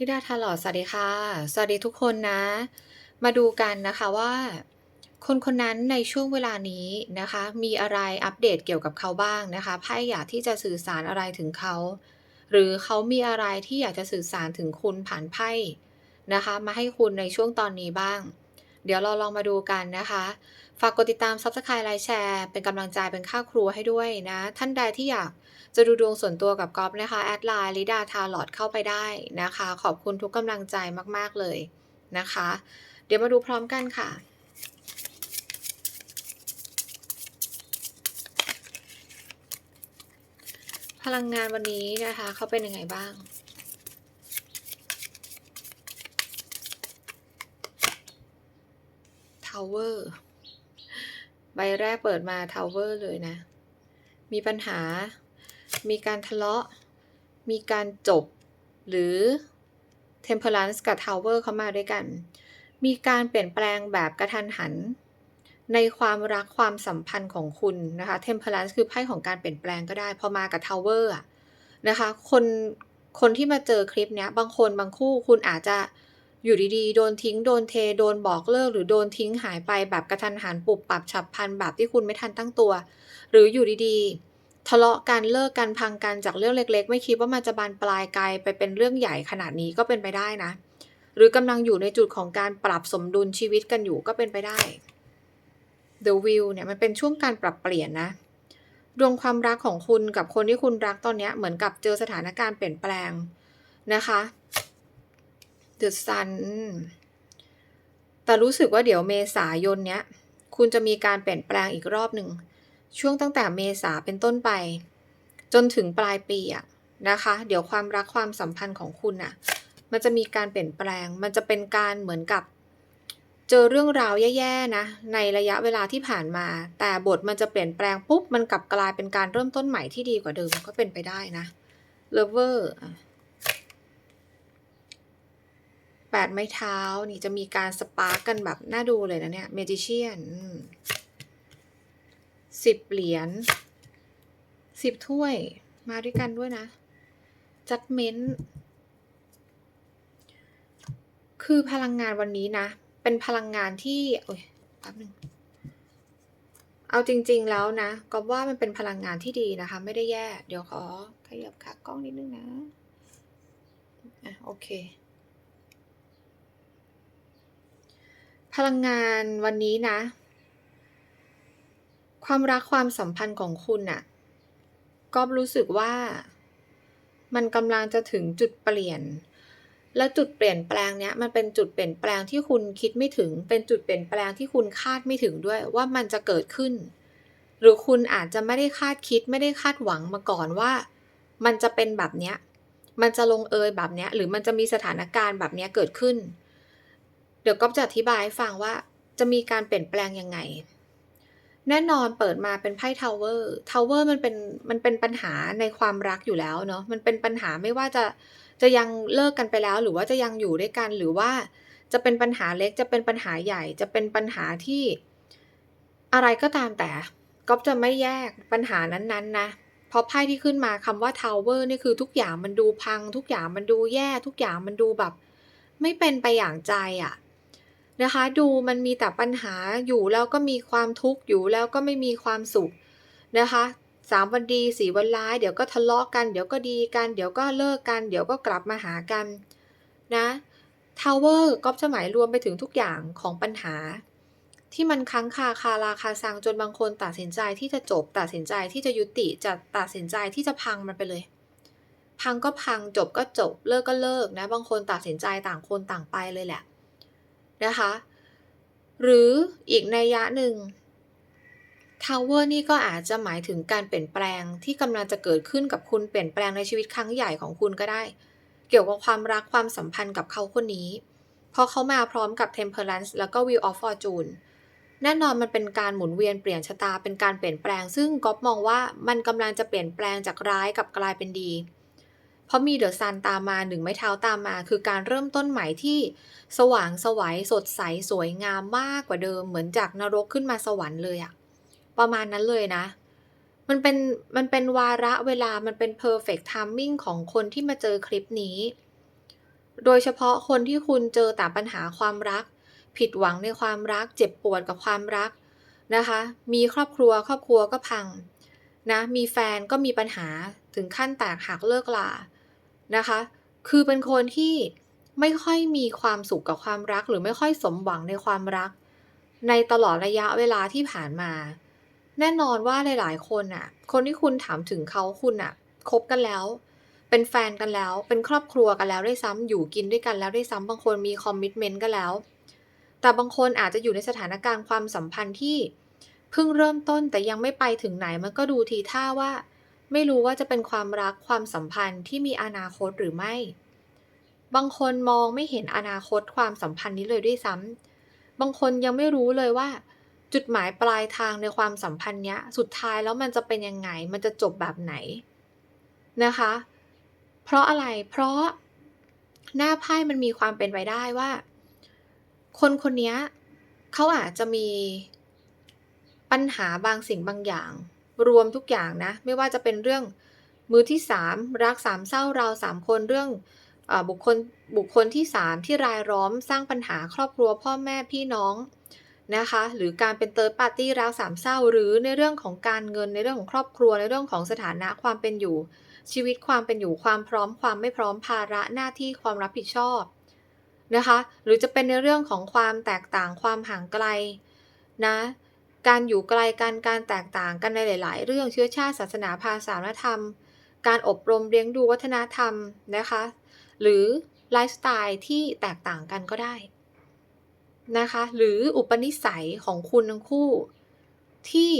นิดาทาลอดสวัสดีค่ะ สวัสดีทุกคนนะ มาดูกันนะคะว่า คนคนนั้นในช่วงเวลานี้นะคะ มีอะไรอัปเดตเกี่ยวกับเขาบ้างนะคะไพ่อยากที่จะสื่อสารอะไรถึงเขา หรือเขามีอะไรที่อยากจะสื่อสารถึงคุณผ่านไพ่นะคะ มาให้คุณในช่วงตอนนี้บ้าง เดี๋ยวเราลองมาดูกันนะคะ ฝากกดติดตาม Subscribe ไลค์แชร์ เป็นกำลังใจเป็นค่าครัวให้ด้วยนะ ท่านใดที่อยากจะดูดวงส่วนตัวกับก๊อฟนะคะ แอดไลน์ลิดาทาลอดเข้าไปได้นะคะ ขอบคุณทุกกำลังใจมาก ๆ เลยนะคะ เดี๋ยวมาดูพร้อมกันค่ะพลังงานวันนี้นะคะ เขาเป็นยังไงบ้าง ทาว เวอร์ใบแรกเปิดมาทาวเวอร์เลยนะ มีปัญหา มีการทะเลาะ มีการจบ หรือ Temperance กับ Tower เข้ามาด้วยกัน มีการเปลี่ยนแปลงแบบกระทันหัน ในความรักความสัมพันธ์ของคุณนะคะ Temperance คือไพ่ของการเปลี่ยนแปลงก็ได้ พอมากับ Tower อะนะคะ คน คนที่มาเจอคลิปเนี้ย บางคนบางคู่คุณอาจจะ อยู่ดีๆ โดนทิ้ง โดนเท โดนบอกเลิก หรือโดนทิ้งหายไปแบบกระทันหันปุบปับฉับพลันแบบที่คุณไม่ทันตั้งตัว หรืออยู่ดีๆ ทะเลาะกันเลิกกันพังกันจากเรื่องเล็ก ๆ ไม่คิดว่ามันจะบานปลายไกลไปเป็นเรื่องใหญ่ขนาดนี้ก็เป็นไปได้นะ หรือกำลังอยู่ในจุดของการปรับสมดุลชีวิตกันอยู่ก็เป็นไปได้ The Wheel เนี่ยมันเป็นช่วงการปรับเปลี่ยนนะดวงความรักของคุณกับคนที่คุณรักตอนนี้เหมือนกับเจอสถานการณ์เปลี่ยนแปลงนะคะ เดือดซันแต่รู้สึกว่าเดี๋ยวเมษายนเนี้ย คุณจะมีการเปลี่ยนแปลงอีกรอบหนึ่ง ช่วงตั้งแต่เมษาเป็นต้นไป จนถึงปลายปีอะนะคะ เดี๋ยวความรักความสัมพันธ์ของคุณอะมันจะมีการเปลี่ยนแปลง มันจะเป็นการเหมือนกับ เจอเรื่องราวแย่ๆนะ ในระยะเวลาที่ผ่านมา แต่บทมันจะเปลี่ยนแปลงปุ๊บ มันกลับกลายเป็นการเริ่มต้นใหม่ที่ดีกว่าเดิมก็เป็นไปได้นะเลเวอร์ แปดไม้เท้านี่จะมีการสปาร์กกันแบบน่าดูเลยนะเนี่ยเมจิเชียนสิบเหรียญสิบถ้วยมาด้วยกันด้วยนะจัดเม้นคือพลังงานวันนี้นะ เป็นพลังงานที่ โอ้ยแป๊บนึงเอาจริง ๆแล้วนะก็ว่ามันเป็นพลังงานที่ดีนะคะ ไม่ได้แย่ เดี๋ยวขอขยับขากล้องนิดนึงนะอะโอเค พลังงานวันนี้นะ ความรักความสัมพันธ์ของคุณน่ะก็รู้สึกว่า มันกำลังจะถึงจุดเปลี่ยน และจุดเปลี่ยนแปลงเนี้ยมันเป็นจุดเปลี่ยนแปลงที่คุณคิดไม่ถึง เป็นจุดเปลี่ยนแปลงที่คุณคาดไม่ถึงด้วยว่ามันจะเกิดขึ้น หรือคุณอาจจะไม่ได้คาดคิดไม่ได้คาดหวังมาก่อนว่า มันจะเป็นแบบเนี้ยมันจะลงเอยแบบเนี้ยหรือมันจะมีสถานการณ์แบบเนี้ยเกิดขึ้น ดี๋ยวก็จะอธิบายให้ฟังว่าจะมีการเปลี่ยนแปลงยังไง แน่นอนเปิดมาเป็นไพ่ทาวเวอร์ทาวเวอร์มันเป็นมันเป็นปัญหาในความรักอยู่แล้วเนาะมันเป็นปัญหาไม่ว่าจะจะยังเลิกกันไปแล้ว หรือว่าจะยังอยู่ด้วยกันหรือว่าจะเป็นปัญหาเล็กจะเป็นปัญหาใหญ่ จะเป็นปัญหาที่อะไรก็ตามแต่ก๊อฟจะไม่แยกปัญหานั้นๆนะเพราะไพ่ที่ขึ้นมาคำว่าทาวเวอร์นี่คือทุกอย่างมันดูพัง ทุกอย่างมันดูแย่ ทุกอย่างมันดูแบบ ไม่เป็นไปอย่างใจอะ นะคะ ดูมันมีแต่ปัญหาอยู่แล้วก็มีความทุกข์อยู่แล้วก็ไม่มีความสุขนะคะสามวันดีสี่วันร้าย เดี๋ยวก็ทะเลาะกัน เดี๋ยวก็ดีกัน เดี๋ยวก็เลิกกัน เดี๋ยวก็กลับมาหากันนะทาวเวอร์ก็จะหมายรวมไปถึงทุกอย่างของปัญหา ที่มันค้างคาคาราคาซังจนบางคนตัดสินใจที่จะจบ ตัดสินใจที่จะยุติจะตัดสินใจที่จะพังมันไปเลย พังก็พังจบก็จบเลิกก็เลิกนะ บางคนตัดสินใจต่างคนต่างไปเลยแหละ นะคะ หรืออีกในยยะหนึ่งทาวเวอร์นี่ก็อาจจะหมายถึงการเปลี่ยนแปลงที่กำลังจะเกิดขึ้นกับคุณเปลี่ยนแปลงในชีวิตครั้งใหญ่ของคุณก็ได้ เกี่ยวกับความรักความสัมพันธ์กับเขาคนนี้ เพราะเขามาพร้อมกับ Temperance แล้วก็ Wheel of Fortune แน่นอนมันเป็นการหมุนเวียนเปลี่ยนชะตาเป็นการเปลี่ยนแปลง ซึ่งก๊อฟมองว่ามันกำลังจะเปลี่ยนแปลงจากร้ายกับกลายเป็นดี เพราะมีเดอะซันตามมาหนึ่งไม้เท้าตามมา คือการเริ่มต้นใหม่ที่สว่างสวัยสดใสสวยงามมากกว่าเดิม เหมือนจากนรกขึ้นมาสวรรค์เลยอะประมาณนั้นเลยนะ มันเป็นมันเป็นวาระเวลามันเป็น perfect timing ของคนที่มาเจอคลิปนี้ โดยเฉพาะคนที่คุณเจอแต่ปัญหาความรัก ผิดหวังในความรัก เจ็บปวดกับความรักนะคะ มีครอบครัวครอบครัวก็พังนะมีแฟนก็มีปัญหาถึงขั้นแตกหักเลิกลา นะคะ คือเป็นคนที่ไม่ค่อยมีความสุขกับความรัก หรือไม่ค่อยสมหวังในความรัก ในตลอดระยะเวลาที่ผ่านมา แน่นอนว่าหลาย ๆ คนน่ะ คนที่คุณถามถึงเขาคุณน่ะคบกันแล้ว เป็นแฟนกันแล้ว เป็นครอบครัวกันแล้วด้วยซ้ำอยู่กินด้วยกันแล้วด้วยซ้ำบางคนมีคอมมิตเมนต์กันแล้ว แต่บางคนอาจจะอยู่ในสถานการณ์ความสัมพันธ์ที่เพิ่งเริ่มต้นแต่ยังไม่ไปถึงไหนมันก็ดูทีท่าว่า ไม่รู้ว่าจะเป็นความรักความสัมพันธ์ที่มีอนาคตหรือไม่ บางคนมองไม่เห็นอนาคตความสัมพันธ์นี้เลยด้วยซ้ำบางคนยังไม่รู้เลยว่า จุดหมายปลายทางในความสัมพันธ์เนี้ย สุดท้ายแล้วมันจะเป็นยังไง มันจะจบแบบไหนนะคะ เพราะอะไร เพราะหน้าไพ่มันมีความเป็นไปได้ว่า คนคนนี้เขาอาจจะมีปัญหาบางสิ่งบางอย่าง รวมทุกอย่างนะ ไม่ว่าจะเป็นเรื่องมือที่สามรักสามเศร้าเราสามคนเรื่องอบุคคลบุคคลที่สามที่รายล้อมสร้างปัญหาครอบครัวพ่อแม่พี่น้องนะคะ หรือการเป็นเติร์ดปาร์ตี้รักสามเศร้า หรือในเรื่องของการเงินในเรื่องของครอบครัวในเรื่องของสถานะความเป็นอยู่ ชีวิตความเป็นอยู่ความพร้อมความไม่พร้อมภาระหน้าที่ความรับผิดชอบนะคะ หรือจะเป็นในเรื่องของความแตกต่างความห่างไกลนะ การอยู่ไกลกันการแตกต่างกันในหลาย ๆ เรื่องเชื้อชาติศาสนาภาษาและธรรม การอบรมเลี้ยงดูวัฒนธรรมนะคะ หรือไลฟ์สไตล์ที่แตกต่างกันก็ได้นะคะ หรืออุปนิสัยของคุณทั้งคู่ ที่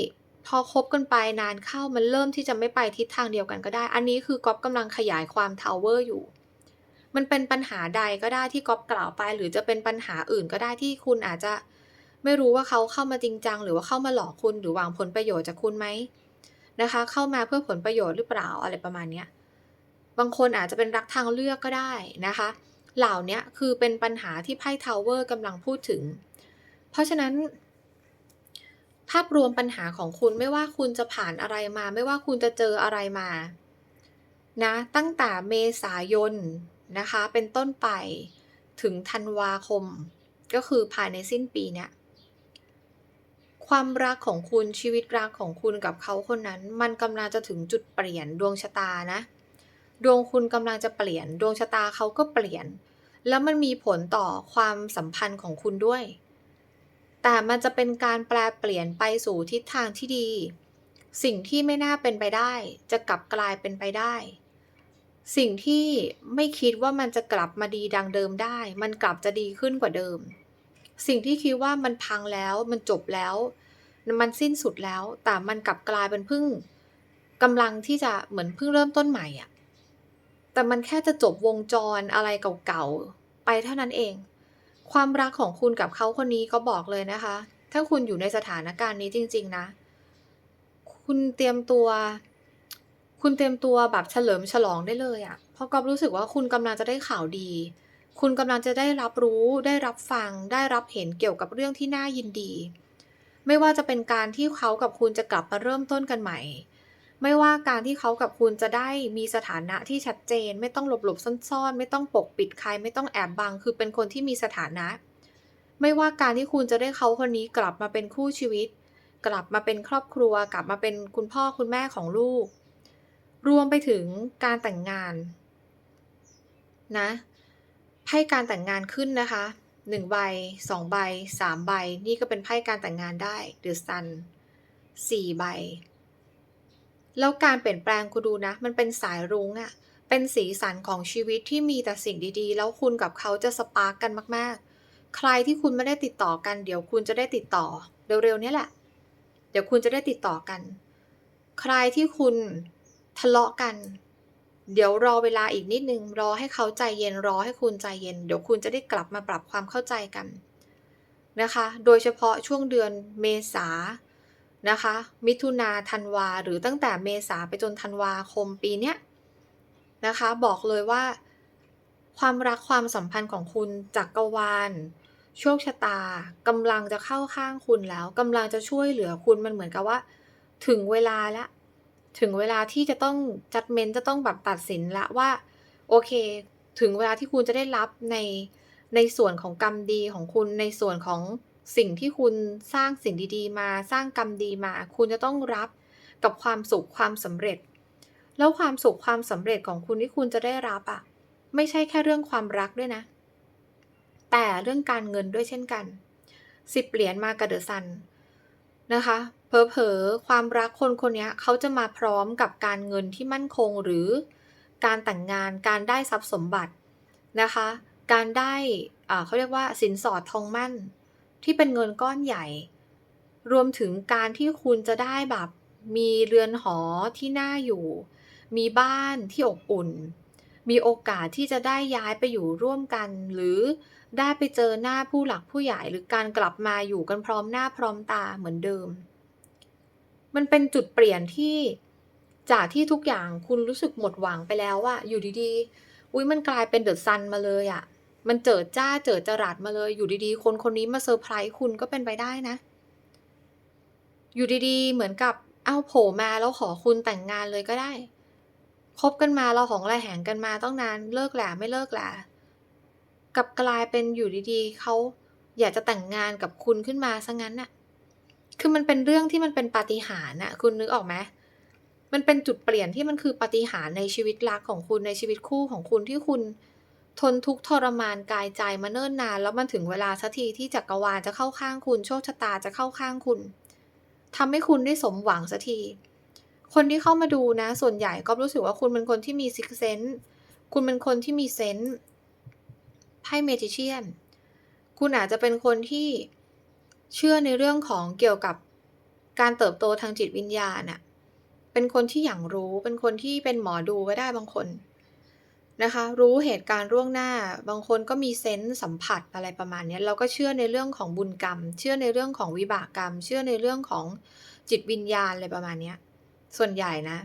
พอคบกันไปนานเข้ามันเริ่มที่จะไม่ไปทิศทางเดียวกันก็ได้ อันนี้คือก๊อฟกำลังขยายความทาวเวอร์อยู่ มันเป็นปัญหาใดก็ได้ที่ก๊อฟกล่าวไป หรือจะเป็นปัญหาอื่นก็ได้ที่คุณอาจจะ ไม่รู้ว่าเขาเข้ามาจริงจัง หรือว่าเข้ามาหลอกคุณหรือหวังผลประโยชน์จากคุณไหมนะคะ เข้ามาเพื่อผลประโยชน์หรือเปล่าอะไรประมาณเนี้ยบางคนอาจจะเป็นรักทางเลือกก็ได้นะคะ เหล่านี้คือเป็นปัญหาที่ไพ่ทาวเวอร์กำลังพูดถึง เพราะฉะนั้น ภาพรวมปัญหาของคุณไม่ว่าคุณจะผ่านอะไรมา ไม่ว่าคุณจะเจออะไรมานะตั้งแต่เมษายนนะคะ เป็นต้นไปถึงธันวาคม ก็คือภายในสิ้นปีเนี้ย ความรักของคุณชีวิตรักของคุณกับเขาคนนั้น มันกำลังจะถึงจุดเปลี่ยนดวงชะตานะ ดวงคุณกำลังจะเปลี่ยน ดวงชะตาเขาก็เปลี่ยน แล้วมันมีผลต่อความสัมพันธ์ของคุณด้วย แต่มันจะเป็นการแปลเปลี่ยนไปสู่ทิศทางที่ดี สิ่งที่ไม่น่าเป็นไปได้ จะกลับกลายเป็นไปได้ สิ่งที่ไม่คิดว่ามันจะกลับมาดีดังเดิมได้ มันกลับจะดีขึ้นกว่าเดิม สิ่งที่คิดว่ามันพังแล้ว มันจบแล้ว มันสิ้นสุดแล้ว แต่มันกลับกลายเป็นเพิ่งกำลังที่จะเหมือนเพิ่งเริ่มต้นใหม่อะแต่มันแค่จะจบวงจรอะไรเก่าๆไปเท่านั้นเอง ความรักของคุณกับเขาคนนี้ก็บอกเลยนะคะ ถ้าคุณอยู่ในสถานการณ์นี้จริง ๆ นะ คุณเตรียมตัว คุณเตรียมตัวแบบเฉลิมฉลองได้เลยอะเพราะก๊อฟรู้สึกว่าคุณกำลังจะได้ข่าวดี คุณกำลังจะได้รับรู้ ได้รับฟัง ได้รับเห็นเกี่ยวกับเรื่องที่น่ายินดี ไม่ว่าจะเป็นการที่เขากับคุณจะกลับมาเริ่มต้นกันใหม่ ไม่ว่าการที่เขากับคุณจะได้มีสถานะที่ชัดเจน ไม่ต้องหลบหลบซ่อนๆ ไม่ต้องปกปิดใคร ไม่ต้องแอบบัง คือเป็นคนที่มีสถานะ ไม่ว่าการที่คุณจะได้เขาคนนี้กลับมาเป็นคู่ชีวิต กลับมาเป็นครอบครัว กลับมาเป็นคุณพ่อคุณแม่ของลูก รวมไปถึงการแต่งงานนะ ไพ่การแต่งงานขึ้นนะคะหนึ่งใบสองใบสามใบ นี่ก็เป็นไพ่การแต่งงานได้ The Sun สี่ใบ แล้วการเปลี่ยนแปลงคุณดูนะ มันเป็นสายรุ้งอะเป็นสีสันของชีวิตที่มีแต่สิ่งดีๆ แล้วคุณกับเขาจะสปาร์กกันมาก ๆ ใครที่คุณไม่ได้ติดต่อกัน เดี๋ยวคุณจะได้ติดต่อ เร็วๆนี้แหละ เดี๋ยวคุณจะได้ติดต่อกัน ใครที่คุณทะเลาะกัน เดี๋ยวรอเวลาอีกนิดนึง รอให้เขาใจเย็นรอให้คุณใจเย็น เดี๋ยวคุณจะได้กลับมาปรับความเข้าใจกันนะคะ โดยเฉพาะช่วงเดือนเมษานะคะ มิถุนาธันวา หรือตั้งแต่เมษาไปจนธันวาคมปีเนี้ยนะคะ บอกเลยว่า ความรักความสัมพันธ์ของคุณจักกรวาลโชคชะตากำลังจะเข้าข้างคุณแล้วกำลังจะช่วยเหลือคุณมันเหมือนกับว่า ถึงเวลาแล้ว ถึงเวลาที่จะต้องจัดเมนจะต้องแบบตัดสินละว่า โอเค ถึงเวลาที่คุณจะได้รับในในส่วนของกรรมดีของคุณในส่วนของสิ่งที่คุณสร้างสิ่งดีๆ มาสร้างกรรมดีมา คุณจะต้องรับกับความสุขความสำเร็จ แล้วความสุขความสำเร็จของคุณที่คุณจะได้รับอะไม่ใช่แค่เรื่องความรักด้วยนะ แต่เรื่องการเงินด้วยเช่นกันสิบเหรียญมากับเดอะซันนะคะ เผลอๆความรักคนคนนี้เขาจะมาพร้อมกับการเงินที่มั่นคงหรือ การแต่งงานการได้ทรัพย์สมบัตินะคะ การได้เขาเรียกว่าสินสอดทองมั่น ที่เป็นเงินก้อนใหญ่ รวมถึงการที่คุณจะได้แบบมีเรือนหอที่น่าอยู่ มีบ้านที่อบอุ่น มีโอกาสที่จะได้ย้ายไปอยู่ร่วมกัน หรือได้ไปเจอหน้าผู้หลักผู้ใหญ่หรือการกลับมาอยู่กันพร้อมหน้าพร้อมตาเหมือนเดิม มันเป็นจุดเปลี่ยนที่จากที่ทุกอย่างคุณรู้สึกหมดหวังไปแล้วอะอยู่ดีๆ อุ้ยมันกลายเป็นเดอะซันมาเลยอะมันเจิดจ้าเจิดจรัสมาเลย อยู่ดีๆ คนคนนี้มาเซอร์ไพรส์คุณก็เป็นไปได้นะ อยู่ดีๆ เหมือนกับเอ้าโผล่มาแล้วขอคุณแต่งงานเลยก็ได้คบกันมาเราของระแหงกันมาต้องนานเลิกแหละไม่เลิกแหละกับกลายเป็นอยู่ดีๆเขาอยากจะแต่งงานกับคุณขึ้นมาซะงั้นน่ะ คือมันเป็นเรื่องที่มันเป็นปาฏิหาริย์น่ะคุณนึกออกไหมมันเป็นจุดเปลี่ยนที่มันคือปาฏิหาริย์ในชีวิตรักของคุณในชีวิตคู่ของคุณที่คุณทนทุกข์ทรมานกายใจมาเนิ่นนาน แล้วมันถึงเวลาสักทีที่จักรวาลจะเข้าข้างคุณโชคชะตาจะเข้าข้างคุณทำให้คุณได้สมหวังสักที คนที่เข้ามาดูนะ ส่วนใหญ่ก็รู้สึกว่าคุณเป็นคนที่มีซิกเซนส์คุณเป็นคนที่มีเซนส์ไพ่เมจิเชียนคุณอาจจะเป็นคนที่ เชื่อในเรื่องของเกี่ยวกับการเติบโตทางจิตวิญญาณน่ะเป็นคนที่อย่างรู้เป็นคนที่เป็นหมอดูไว้ได้บางคนนะคะ รู้เหตุการณ์ล่วงหน้า บางคนก็มีเซนส์สัมผัสอะไรประมาณนี้เราก็เชื่อในเรื่องของบุญกรรม เชื่อในเรื่องของวิบากกรรม เชื่อในเรื่องของจิตวิญญาณอะไรประมาณนี้ส่วนใหญ่นะ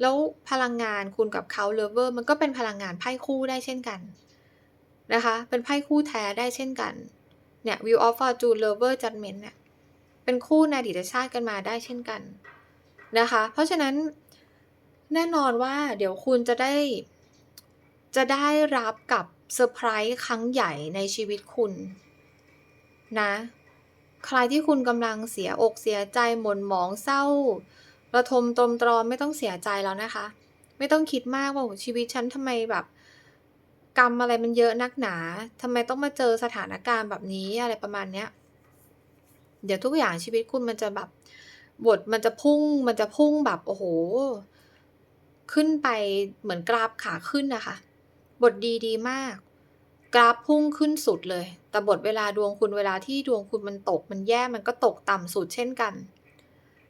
แล้วพลังงานคุณกับเขาเลเวอร์มันก็เป็นพลังงานไพ่คู่ได้เช่นกันนะคะ เป็นไพ่คู่แท้ได้เช่นกัน เนี่ย View of Fortune Lover Judgment เนี่ยเป็นคู่ในอดีตชาติกันมาได้เช่นกันนะคะ เพราะฉะนั้นแน่นอนว่าเดี๋ยวคุณจะได้จะได้รับกับเซอร์ไพรส์ครั้งใหญ่ในชีวิตคุณนะใครที่คุณกำลังเสียอกเสียใจหม่นหมองเศร้า ระทมตรมตรอมไม่ต้องเสียใจแล้วนะคะ ไม่ต้องคิดมากว่าชีวิตฉันทำไมแบบ กรรมอะไรมันเยอะนักหนาทำไมต้องมาเจอสถานการณ์แบบนี้อะไรประมาณเนี้ย เดี๋ยวทุกอย่างชีวิตคุณมันจะแบบบทมันจะพุ่งมันจะพุ่งแบบโอ้โห ขึ้นไปเหมือนกราฟขาขึ้นนะคะ บทดีดีมาก กราฟพุ่งขึ้นสุดเลย แต่บทเวลาดวงคุณเวลาที่ดวงคุณมันตก มันแย่มันก็ตกต่ำสุดเช่นกัน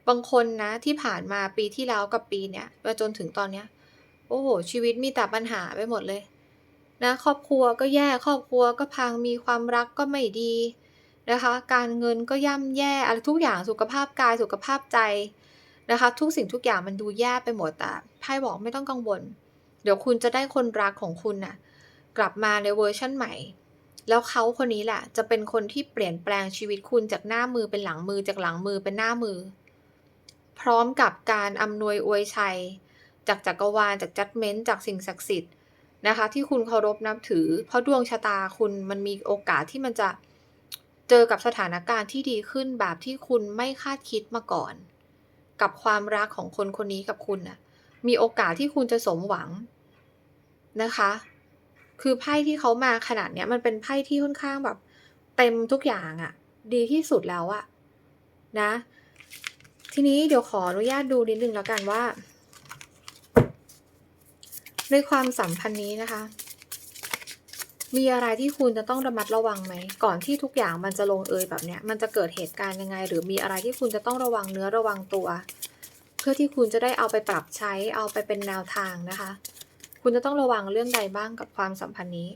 บางคนนะที่ผ่านมาปีที่แล้วกับปีเนี้ยมาจนถึงตอนเนี้ย โอ้โห ชีวิตมีแต่ปัญหาไปหมดเลย นะครอบครัวก็แย่ครอบครัวก็พังมีความรักก็ไม่ดีนะคะ การเงินก็ย่ำแย่อะไรทุกอย่างสุขภาพกายสุขภาพใจนะคะ ทุกสิ่งทุกอย่างมันดูแย่ไปหมดแต่ไพ่บอกไม่ต้องกังวล เดี๋ยวคุณจะได้คนรักของคุณน่ะกลับมาในเวอร์ชั่นใหม่ แล้วเขาคนนี้แหละจะเป็นคนที่เปลี่ยนแปลงชีวิตคุณจากหน้ามือเป็นหลังมือจากหลังมือเป็นหน้ามือ พร้อมกับการอำนวยอวยชัย จากจักรวาลจากจัดเม้นต์จากสิ่งศักดิ์สิทธิ์ นะคะ ที่คุณเคารพนับถือ เพราะดวงชะตาคุณมันมีโอกาสที่มันจะเจอกับสถานการณ์ที่ดีขึ้นแบบที่คุณไม่คาดคิดมาก่อน กับความรักของคนคนนี้กับคุณน่ะมีโอกาสที่คุณจะสมหวังนะคะ คือไพ่ที่เขามาขนาดเนี้ยมันเป็นไพ่ที่ค่อนข้างแบบ เต็มทุกอย่างอะ่ะ ดีที่สุดแล้วอะนะ ทีนี้เดี๋ยวขออนุญาตดูนิดนึงแล้วกันว่า ในความสัมพันธ์นี้นะคะ มีอะไรที่คุณจะต้องระมัดระวังไหม ก่อนที่ทุกอย่างมันจะลงเอยแบบเนี้ย มันจะเกิดเหตุการณ์ยังไง หรือมีอะไรที่คุณจะต้องระวังเนื้อระวังตัว เพื่อที่คุณจะได้เอาไปปรับใช้ เอาไปเป็นแนวทางนะคะ คุณจะต้องระวังเรื่องใดบ้างกับความสัมพันธ์นี้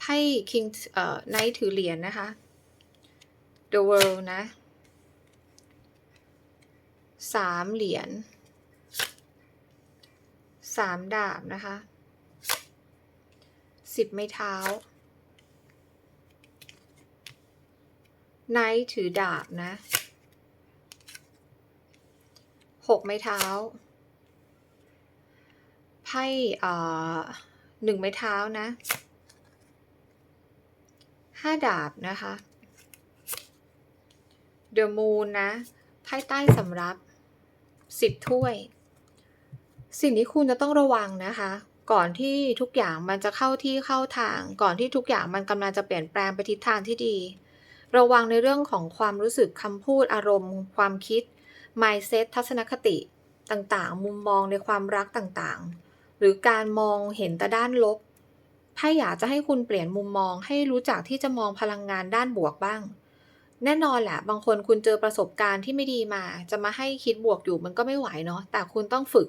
ไพ่ King เอ่อ Knight ถือเหรียญนะคะ The World นะสามเหรียญ สามดาบนะคะสิบไม้เท้าไนท์ถือดาบนะหกไม้เท้าไพ่เอ่อ1ไม้เท้านะ5ดาบนะคะ The Moon นะไพ่ใต้สำรับ10ถ้วย สิ่งที่คุณจะต้องระวังนะคะ ก่อนที่ทุกอย่างมันจะเข้าที่เข้าทาง ก่อนที่ทุกอย่างมันกำลังจะเปลี่ยนแปลงไปทิศทางที่ดี ระวังในเรื่องของความรู้สึกคำพูดอารมณ์ ความคิด mindset ทัศนคติต่างๆ มุมมองในความรักต่างๆ หรือการมองเห็นแต่ด้านลบไพ่อยากจะให้คุณเปลี่ยนมุมมองให้รู้จักที่จะมองพลังงานด้านบวกบ้าง แน่นอนแหละ บางคนคุณเจอประสบการณ์ที่ไม่ดีมา จะมาให้คิดบวกอยู่มันก็ไม่ไหวเนาะ แต่คุณต้องฝึก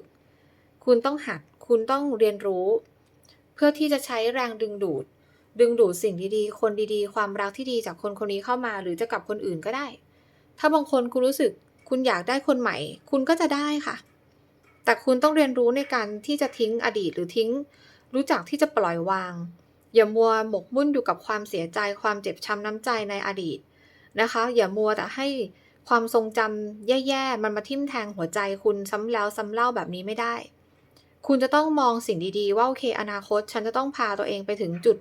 คุณต้องหัด คุณต้องเรียนรู้ เพื่อที่จะใช้แรงดึงดูด ดึงดูดสิ่งดีๆ คนดีๆ ความรักที่ดีจากคนคนนี้เข้ามา หรือจะกับคนอื่นก็ได้ ถ้าบางคนคุณรู้สึกคุณอยากได้คนใหม่ คุณก็จะได้ค่ะ แต่คุณต้องเรียนรู้ในการที่จะทิ้งอดีตหรือทิ้ง รู้จักที่จะปล่อยวาง อย่ามัวหมกมุ่นอยู่กับความเสียใจ ความเจ็บช้ำน้ำใจในอดีตนะคะ อย่ามัวแต่ให้ความทรงจำแย่ๆ มันมาทิ่มแทงหัวใจคุณซ้ำแล้วซ้ำเล่าแบบนี้ไม่ได้ คุณจะต้องมองสิ่งดีๆ ว่าโอเค อนาคต ฉันจะต้องพาตัวเองไปถึงจุด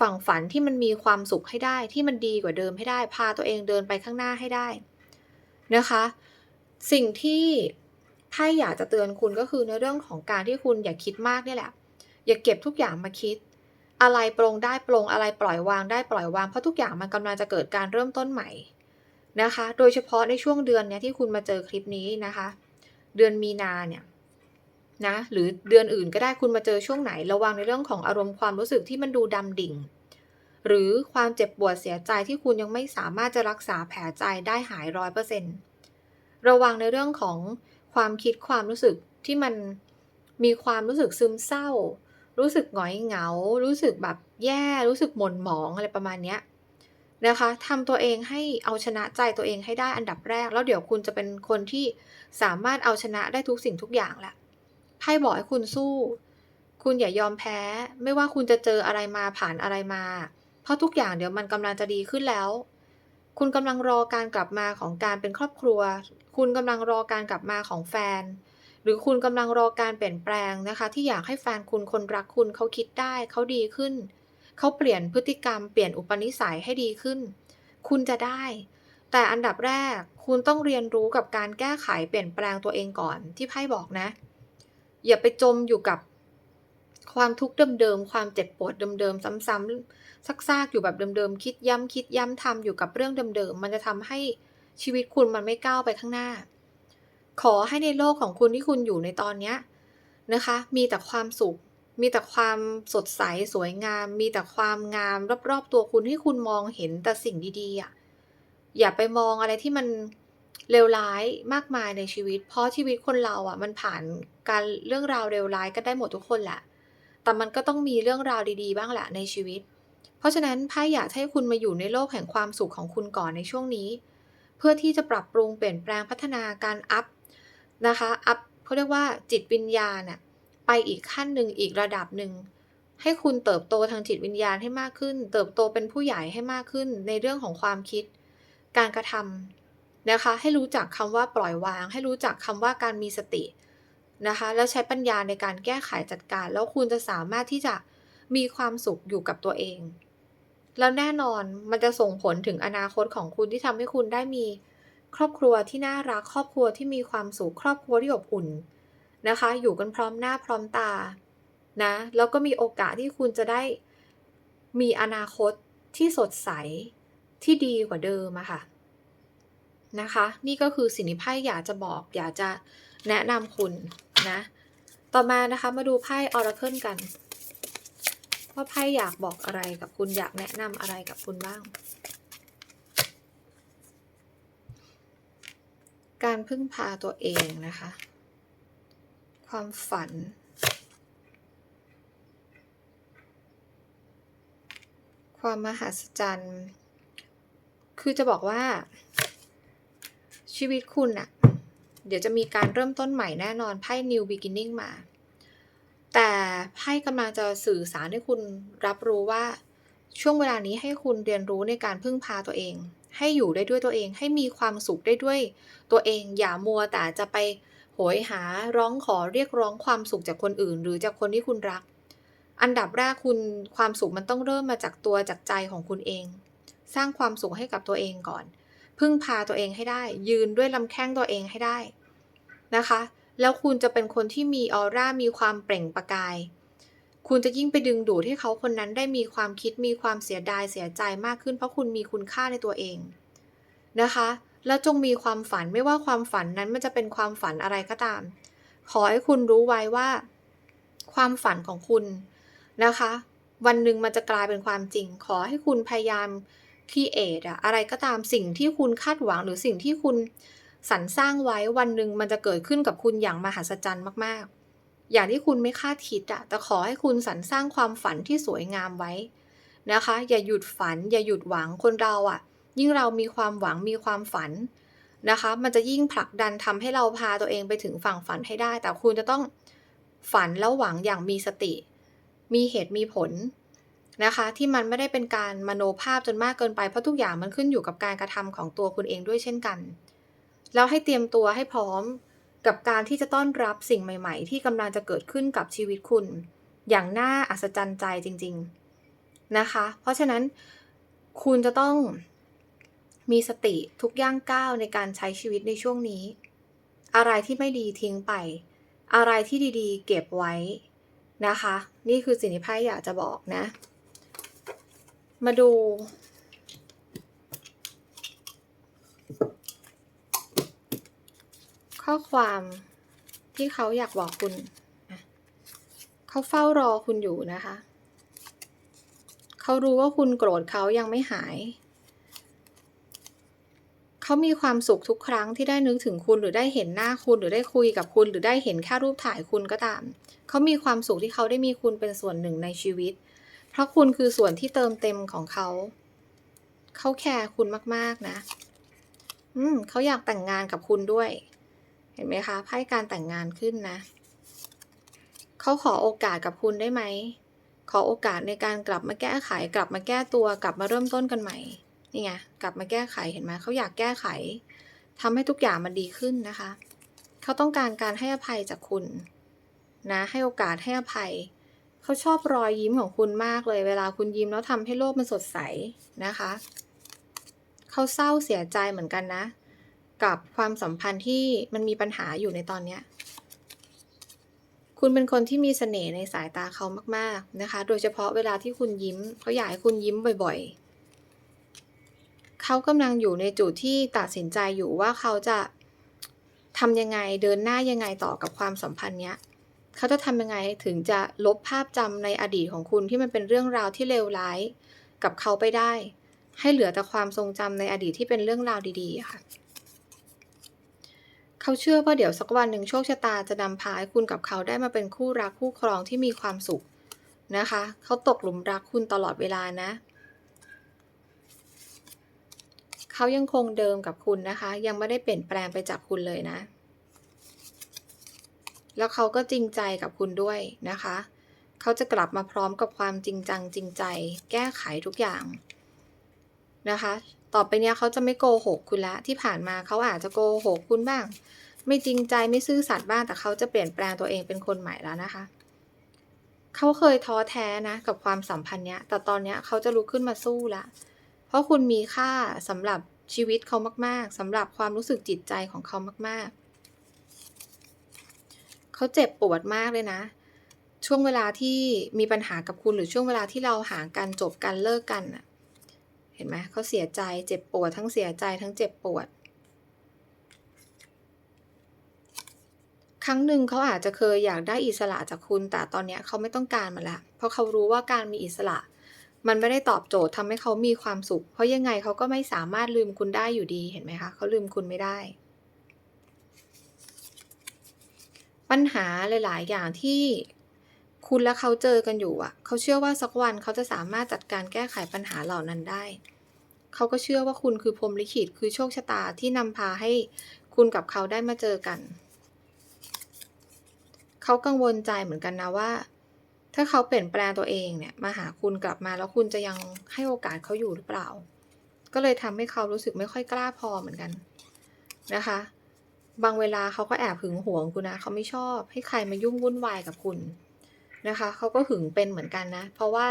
ฝั่งฝันที่มันมีความสุขให้ได้ที่มันดีกว่าเดิมให้ได้ พาตัวเองเดินไปข้างหน้าให้ได้นะคะ สิ่งที่ไพ่อยากจะเตือนคุณก็คือในเรื่องของการที่คุณอย่าคิดมากนี่แหละ อย่าเก็บทุกอย่างมาคิด อะไรปรงได้ปรงอะไรปล่อยวางได้ปล่อยวางเพราะทุกอย่างมันกำลังจะเกิดการเริ่มต้นใหม่นะคะ โดยเฉพาะในช่วงเดือนเนี้ยที่คุณมาเจอคลิปนี้นะคะ เดือนมีนาเนี่ย นะหรือเดือนอื่นก็ได้คุณมาเจอช่วงไหน ระวังในเรื่องของอารมณ์ความรู้สึกที่มันดูดำดิ่ง หรือความเจ็บปวดเสียใจที่คุณยังไม่สามารถจะรักษาแผลใจได้หายร้อยเปอร์เซ็นต์ระวังในเรื่องของความคิดความรู้สึกที่มันมีความรู้สึกซึมเศร้า รู้สึกหงอยเหงา รู้สึกแบบแย่ รู้สึกหม่นหมองอะไรประมาณเนี้ยนะคะทำตัวเองให้เอาชนะใจตัวเองให้ได้อันดับแรก แล้วเดี๋ยวคุณจะเป็นคนที่สามารถเอาชนะได้ทุกสิ่งทุกอย่างแหละ ไพ่บอกให้คุณสู้ คุณอย่ายอมแพ้ ไม่ว่าคุณจะเจออะไรมาผ่านอะไรมา เพราะทุกอย่างเดี๋ยวมันกำลังจะดีขึ้นแล้ว คุณกำลังรอการกลับมาของการเป็นครอบครัว คุณกำลังรอการกลับมาของแฟน หรือคุณกำลังรอการเปลี่ยนแปลงนะคะ ที่อยากให้แฟนคุณคนรักคุณเขาคิดได้เขาดีขึ้น เขาเปลี่ยนพฤติกรรมเปลี่ยนอุปนิสัยให้ดีขึ้น คุณจะได้แต่อันดับแรกคุณต้องเรียนรู้กับการแก้ไขเปลี่ยนแปลงตัวเองก่อนที่ไพ่บอกนะ อย่าไปจมอยู่กับความทุกข์เดิมๆ ความเจ็บปวดเดิมๆ ซ้ำๆ ซากๆ อยู่แบบเดิมๆ คิดย้ำคิดย้ำทำอยู่กับเรื่องเดิมๆ มันจะทำให้ชีวิตคุณมันไม่ก้าวไปข้างหน้า ขอให้ในโลกของคุณที่คุณอยู่ในตอนนี้นะคะ มีแต่ความสุข มีแต่ความสดใสสวยงาม มีแต่ความงามรอบๆ ตัวคุณให้คุณมองเห็นแต่สิ่งดีๆอะ อย่าไปมองอะไรที่มัน เลวร้ายมากมายในชีวิต เพราะชีวิตคนเราอะ มันผ่านการเรื่องราวเลวร้ายก็ได้หมดทุกคนแหละ แต่มันก็ต้องมีเรื่องราวดีๆ บ้างแหละในชีวิต เพราะฉะนั้นไพ่อยากให้คุณมาอยู่ในโลกแห่งความสุขของคุณก่อนในช่วงนี้ เพื่อที่จะปรับปรุงเปลี่ยนแปลงพัฒนาการอัพนะคะอัพเขาเรียกว่าจิตวิญญาณน่ะไปอีกขั้นหนึ่งอีกระดับหนึ่งให้คุณเติบโตทางจิตวิญญาณให้มากขึ้น เติบโตเป็นผู้ใหญ่ให้มากขึ้นในเรื่องของความคิด การกระทำ นะคะ ให้รู้จักคำว่าปล่อยวาง ให้รู้จักคำว่าการมีสตินะคะ แล้วใช้ปัญญาในการแก้ไขจัดการ แล้วคุณจะสามารถที่จะมีความสุขอยู่กับตัวเอง แล้วแน่นอนมันจะส่งผลถึงอนาคตของคุณที่ทำให้คุณได้มีครอบครัวที่น่ารัก ครอบครัวที่มีความสุข ครอบครัวที่อบอุ่นนะคะ อยู่กันพร้อมหน้าพร้อมตานะแล้วก็มีโอกาสที่คุณจะได้มีอนาคตที่สดใสที่ดีกว่าเดิมอะค่ะ นะคะ นี่ก็คือสิ่งที่ไพ่อยากจะบอก อยากจะแนะนำคุณนะ ต่อมานะคะมาดูไพ่ออราเคิลกัน ว่าไพ่อยากบอกอะไรกับคุณอยากแนะนำอะไรกับคุณบ้าง การพึ่งพาตัวเองนะคะ ความฝันความมหัศจรรย์ คือจะบอกว่า ชีวิตคุณอะเดี๋ยวจะมีการเริ่มต้นใหม่แน่นอนไพ่ New Beginning มา แต่ไพ่กำลังจะสื่อสารให้คุณรับรู้ว่าช่วงเวลานี้ให้คุณเรียนรู้ในการพึ่งพาตัวเอง ให้อยู่ได้ด้วยตัวเอง ให้มีความสุขได้ด้วยตัวเอง อย่ามัวแต่จะไปโหยหาร้องขอเรียกร้องความสุขจากคนอื่น หรือจากคนที่คุณรัก อันดับแรกคุณความสุขมันต้องเริ่มมาจากตัวจากใจของคุณเอง สร้างความสุขให้กับตัวเองก่อน พึ่งพาตัวเองให้ได้ ยืนด้วยลำแข้งตัวเองให้ได้นะคะ แล้วคุณจะเป็นคนที่มีออร่ามีความเปล่งประกาย คุณจะยิ่งไปดึงดูดให้เขาคนนั้นได้มีความคิดมีความเสียดายเสียใจมากขึ้น เพราะคุณมีคุณค่าในตัวเองนะคะ แล้วจงมีความฝันไม่ว่าความฝันนั้นมันจะเป็นความฝันอะไรก็ตาม ขอให้คุณรู้ไว้ว่า ความฝันของคุณนะคะ วันหนึ่งมันจะกลายเป็นความจริง ขอให้คุณพยายาม คีเอทอะอะไรก็ตามสิ่งที่คุณคาดหวังหรือสิ่งที่คุณสรรสร้างไว้วันหนึ่งมันจะเกิดขึ้นกับคุณอย่างมหัศจรรย์มากๆ อย่างที่คุณไม่คาดคิดอะแต่ขอให้คุณสรรสร้างความฝันที่สวยงามไว้นะคะ อย่าหยุดฝัน อย่าหยุดหวังคนเราอะยิ่งเรามีความหวังมีความฝันนะคะ มันจะยิ่งผลักดันทำให้เราพาตัวเองไปถึงฝั่งฝันให้ได้ แต่คุณจะต้องฝันแล้วหวังอย่างมีสติ มีเหตุมีผล นะคะ ที่มันไม่ได้เป็นการมโนภาพจนมากเกินไปเพราะทุกอย่างมันขึ้นอยู่กับการกระทำของตัวคุณเองด้วยเช่นกันแล้วให้เตรียมตัวให้พร้อมกับการที่จะต้อนรับสิ่งใหม่ ๆ ที่กำลังจะเกิดขึ้นกับชีวิตคุณ อย่างน่าอัศจรรย์ใจจริง ๆนะคะ เพราะฉะนั้นคุณจะต้องมีสติทุกย่างก้าวในการใช้ชีวิตในช่วงนี้ อะไรที่ไม่ดีทิ้งไป อะไรที่ดีๆ เก็บไว้นะคะ นี่คือสิ่งที่ไพ่อยากจะบอกนะ มาดู ข้อความที่เขาอยากบอกคุณ เขาเฝ้ารอคุณอยู่นะคะ เขารู้ว่าคุณโกรธเขายังไม่หาย เขามีความสุขทุกครั้งที่ได้นึกถึงคุณหรือได้เห็นหน้าคุณหรือได้คุยกับคุณ หรือได้เห็นแค่รูปถ่ายคุณก็ตาม เขามีความสุขที่เขาได้มีคุณเป็นส่วนหนึ่งในชีวิตเราะคุณคือส่วนที่เติมเต็มของเขา เขาแคร์คุณมากๆนะ อืมเขาอยากแต่งงานกับคุณด้วย เห็นไหมคะไพ่การแต่งงานขึ้นนะ เขาขอโอกาสกับคุณได้ไหม ขอโอกาสในการกลับมาแก้ไข กลับมาแก้ตัว กลับมาเริ่มต้นกันใหม่ นี่ไง กลับมาแก้ไข เห็นไหมเขาอยากแก้ไขทำให้ทุกอย่างมันดีขึ้นนะคะ เขาต้องการการให้อภัยจากคุณ นะ ให้โอกาสให้อภัย เขาชอบรอยยิ้มของคุณมากเลย เวลาคุณยิ้มแล้วทำให้โลกมันสดใสนะคะ เขาเศร้าเสียใจเหมือนกันนะ กับความสัมพันธ์ที่มันมีปัญหาอยู่ในตอนเนี้ยคุณเป็นคนที่มีเสน่ห์ในสายตาเขามาก ๆ นะคะ โดยเฉพาะเวลาที่คุณยิ้ม เขาอยากให้คุณยิ้มบ่อยๆ เขากำลังอยู่ในจุดที่ตัดสินใจอยู่ว่าเขาจะทำยังไงเดินหน้ายังไงต่อกับความสัมพันธ์เนี้ย เขาจะทำยังไงถึงจะลบภาพจำในอดีตของคุณที่มันเป็นเรื่องราวที่เลวร้าย กับเขาไปได้ ให้เหลือแต่ความทรงจำในอดีตที่เป็นเรื่องราวดีๆค่ะเขาเชื่อว่าเดี๋ยวสักวันหนึ่งโชคชะตาจะนำพาให้คุณกับเขาได้มาเป็นคู่รักคู่ครองที่มีความสุขนะคะ เขาตกหลุมรักคุณตลอดเวลานะ เขายังคงเดิมกับคุณนะคะ ยังไม่ได้เปลี่ยนแปลงไปจากคุณเลยนะ แล้วเขาก็จริงใจกับคุณด้วยนะคะ เขาจะกลับมาพร้อมกับความจริงจังจริงใจ แก้ไขทุกอย่างนะคะ ต่อไปเนี้ยเขาจะไม่โกหกคุณละ ที่ผ่านมาเขาอาจจะโกหกคุณบ้าง ไม่จริงใจไม่ซื่อสัตย์บ้าง แต่เขาจะเปลี่ยนแปลงตัวเองเป็นคนใหม่แล้วนะคะ เขาเคยท้อแท้นะกับความสัมพันธ์เนี้ย แต่ตอนเนี้ยเขาจะลุกขึ้นมาสู้ละ เพราะคุณมีค่าสำหรับชีวิตเขามาก ๆสำหรับความรู้สึกจิตใจของเขามาก ๆ เขาเจ็บปวดมากเลยนะ ช่วงเวลาที่มีปัญหากับคุณหรือช่วงเวลาที่เราห่างกันจบกันเลิกกันน่ะเห็นไหมเขาเสียใจเจ็บปวดทั้งเสียใจทั้งเจ็บปวด ครั้งหนึ่งเขาอาจจะเคยอยากได้อิสระจากคุณ แต่ตอนนี้เขาไม่ต้องการมันละเพราะเขารู้ว่าการมีอิสระ มันไม่ได้ตอบโจทย์ทำให้เขามีความสุข เพราะยังไงเขาก็ไม่สามารถลืมคุณได้อยู่ดีเห็นไหมคะเขาลืมคุณไม่ได้ ปัญหาหลาย ๆ อย่างที่คุณและเขาเจอกันอยู่อะ เขาเชื่อว่าสักวันเขาจะสามารถจัดการแก้ไขปัญหาเหล่านั้นได้ เขาก็เชื่อว่าคุณคือพรหมลิขิตคือโชคชะตาที่นำพาให้คุณกับเขาได้มาเจอกัน เขากังวลใจเหมือนกันนะว่า ถ้าเขาเปลี่ยนแปลงตัวเองเนี่ยมาหาคุณกลับมาแล้วคุณจะยังให้โอกาสเขาอยู่หรือเปล่า ก็เลยทำให้เขารู้สึกไม่ค่อยกล้าพอเหมือนกันนะคะ บางเวลาเขาก็แอบหึงหวงคุณนะเขาไม่ชอบให้ใครมายุ่งวุ่นวายกับคุณนะคะเขาก็หึงเป็นเหมือนกันนะ เพราะว่า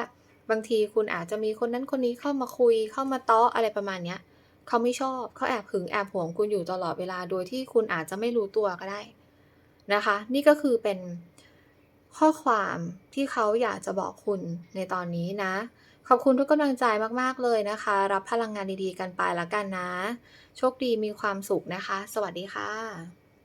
บางทีคุณอาจจะมีคนนั้นคนนี้เข้ามาคุยเข้ามาเต๊ะอะไรประมาณเนี้ยเขาไม่ชอบเขาแอบหึงแอบหวงคุณอยู่ตลอดเวลาโดยที่คุณอาจจะไม่รู้ตัวก็ได้นะคะ นี่ก็คือเป็นข้อความที่เขาอยากจะบอกคุณในตอนนี้นะ ขอบคุณทุกกำลังใจมาก ๆ เลยนะคะ รับพลังงานดี ๆ กันไปแล้วกันนะ โชคดีมีความสุขนะคะ สวัสดีค่ะ